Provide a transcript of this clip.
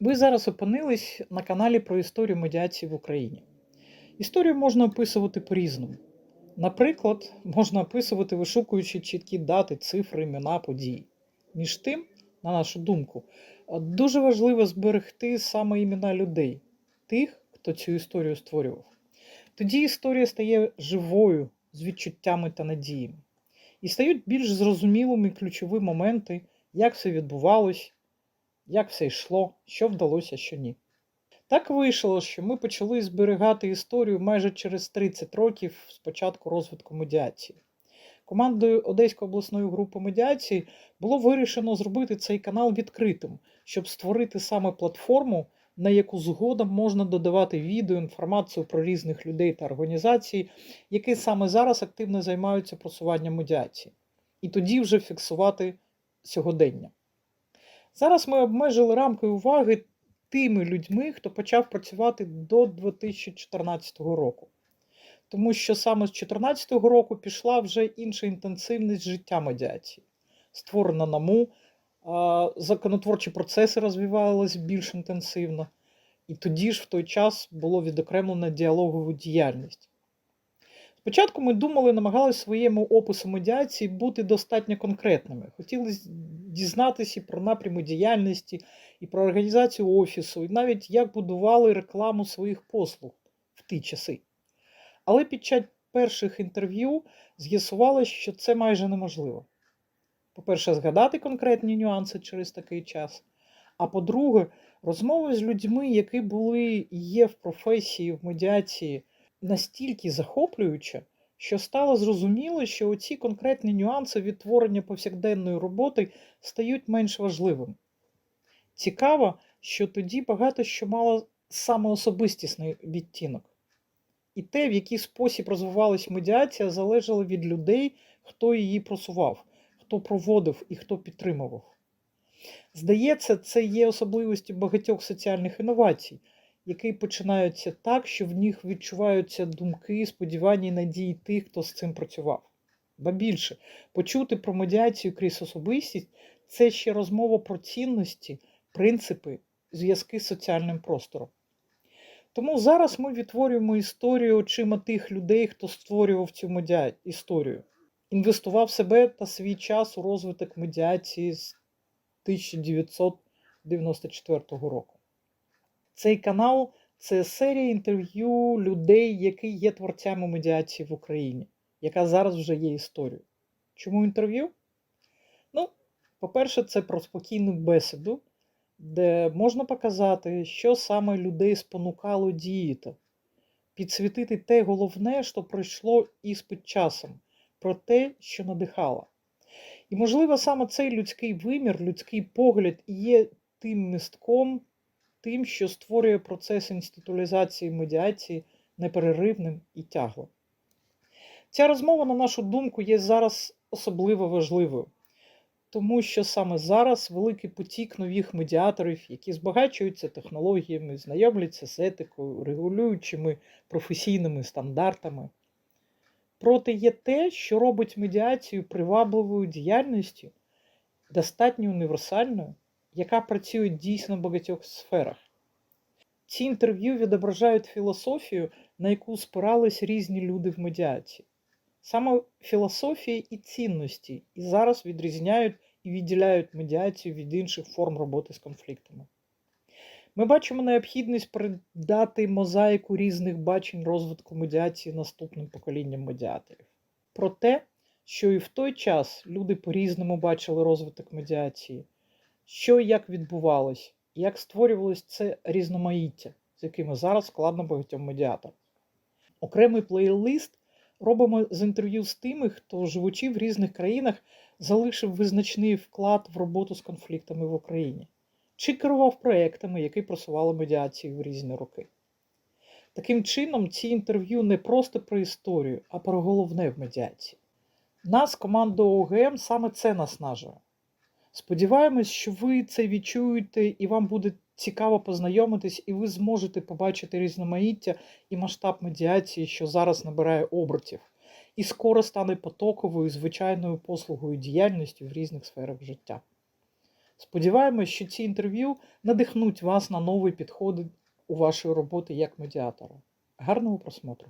Ви зараз опинились на каналі про історію медіації в Україні. Історію можна описувати по-різному. Наприклад, можна описувати, вишукуючи чіткі дати, цифри, імена, події. Між тим, на нашу думку, дуже важливо зберегти саме імена людей, тих, хто цю історію створював. Тоді історія стає живою з відчуттями та надіями. І стають більш зрозумілими ключові моменти, як все відбувалось, як все йшло, що вдалося, що ні. Так вийшло, що ми почали зберігати історію майже через 30 років з початку розвитку медіації. Командою Одеської обласної групи медіації було вирішено зробити цей канал відкритим, щоб створити саме платформу, на яку згодом можна додавати відео, інформацію про різних людей та організацій, які саме зараз активно займаються просуванням медіації, і тоді вже фіксувати сьогодення. Зараз ми обмежили рамки уваги тими людьми, хто почав працювати до 2014 року. Тому що саме з 2014 року пішла вже інша інтенсивність життя медіації. Створена НАМУ, законотворчі процеси розвивалися більш інтенсивно, і тоді ж в той час було відокремлено діалогову діяльність. Спочатку ми думали, намагалися своєму опису медіації бути достатньо конкретними. Хотіли дізнатися про напрями діяльності, і про організацію офісу, і навіть як будували рекламу своїх послуг в ті часи. Але під час перших інтерв'ю з'ясувалося, що це майже неможливо. По-перше, згадати конкретні нюанси через такий час. А по-друге, розмови з людьми, які були і є в професії, в медіації, настільки захоплююча, що стало зрозуміло, що оці конкретні нюанси відтворення повсякденної роботи стають менш важливими. Цікаво, що тоді багато що мало саме особистісний відтінок. І те, в який спосіб розвивалась медіація, залежало від людей, хто її просував, хто проводив і хто підтримував. Здається, це є особливості багатьох соціальних інновацій, які починаються так, що в них відчуваються думки, сподівання і надії тих, хто з цим працював. Ба більше, почути про медіацію крізь особистість це ще розмова про цінності, принципи, зв'язки з соціальним простором. Тому зараз ми відтворюємо історію очима тих людей, хто створював цю медіа... історію, інвестував себе та свій час у розвиток медіації з 1994 року. Цей канал це серія інтерв'ю людей, які є творцями медіації в Україні, яка зараз вже є історією. Чому інтерв'ю? Ну, по-перше, це про спокійну бесіду, де можна показати, що саме людей спонукало діяти, підсвітити те головне, що пройшло іспит часом, про те, що надихало. І, можливо, саме цей людський вимір, людський погляд і є тим містком, тим, що створює процес інституалізації медіації непереривним і тяглим. Ця розмова, на нашу думку, є зараз особливо важливою тому що саме зараз великий потік нових медіаторів, які збагачуються технологіями, знайомляться з етикою, регулюючими професійними стандартами. Проте є те, що робить медіацію привабливою діяльністю, достатньо універсальною, яка працює дійсно в багатьох сферах. Ці інтерв'ю відображають філософію, на яку спирались різні люди в медіації. Саме філософія і цінності і зараз відрізняють і відділяють медіацію від інших форм роботи з конфліктами. Ми бачимо необхідність передати мозаїку різних бачень розвитку медіації наступним поколінням медіаторів. Про те, що і в той час люди по-різному бачили розвиток медіації, що і як відбувалось, як створювалось це різноманіття, з якими зараз складно багатьом медіаторам. Окремий плейлист робимо з інтерв'ю з тими, хто, живучи в різних країнах, залишив визначний вклад в роботу з конфліктами в Україні, чи керував проектами, які просували медіацію в різні роки. Таким чином, ці інтерв'ю не просто про історію, а про головне в медіації. Нас, команду ОГМ, саме це наснажує. Сподіваємось, що ви це відчуєте і вам буде цікаво познайомитись, і ви зможете побачити різноманіття і масштаб медіації, що зараз набирає обертів, і скоро стане потоковою звичайною послугою діяльністю в різних сферах життя. Сподіваємось, що ці інтерв'ю надихнуть вас на нові підходи у вашої роботи як медіатора. Гарного просмотру!